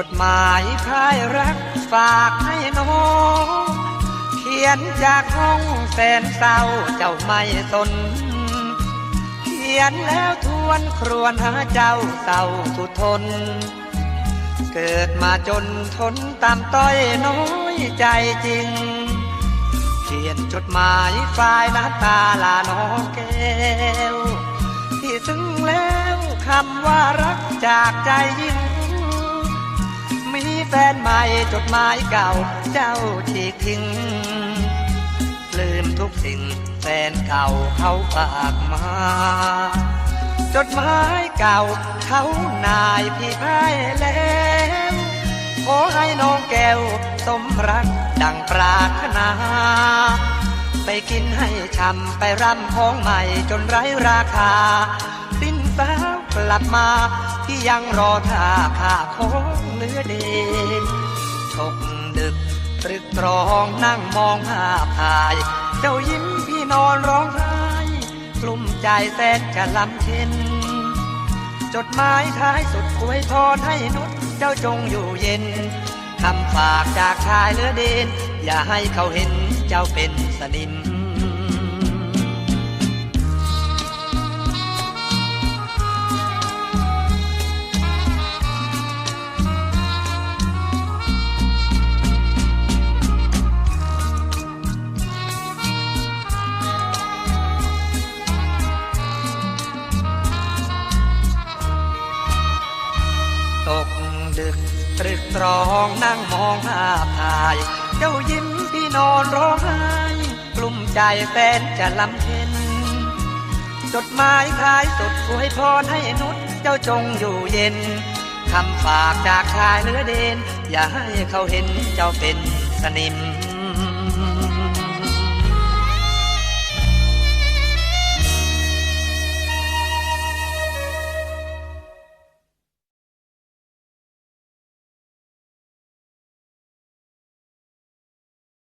จดหมายพายรักฝากให้น้อง เขียนจากห้องแสนเศร้าเจ้าไม่สน เขียนแล้วทวนครวญหาเจ้าเศร้าสุดทน เกิดมาจนทนตามต้อยน้อยใจจริง เขียนจดหมายฝายหน้าตาลาน้องแก้วที่ซึ้งแล้วคำว่ารักจากใจยิ่ง มีแฟนใหม่จดหมายเก่า เจ้าฉีกทิ้ง ลืมทุกสิ่งแฟนเก่าเขาฝากมา จดหมายเก่าเขานายพี่พายแล้วขอให้น้องแก้วสมรักดังปรารถนา ไปกินให้ช่ำไปร่ำของใหม่จนไร้ราคา สิ้นสา ลับมา ที่ยังรอท่าข้าของเหลือเดนตกดึกตรึกตรองนั่งมองภาพถ่าย เจ้ายิ้มพี่นอนร้องไห้กลุ่มใจแสนจะลำเค็นจดหมายท้ายสุดอวยพรให้นุชเจ้าจงอยู่เย็นคำฝากจากชายเลือเดน อย่าให้เขาเห็นเจ้าเป็นสนิม ตกดึกตรึกตรองนั่งมองภาพถ่าย เจ้ายิ้มพี่นอนร้องไห้กลุ่มใจแฟนจะลำเพ็นจดหมายท้ายสุดสวยพรให้นุชเจ้าจงอยู่เย็นคำฝากจากชายเหลือเดน อย่าให้เขาเห็นเจ้าเป็นสนิม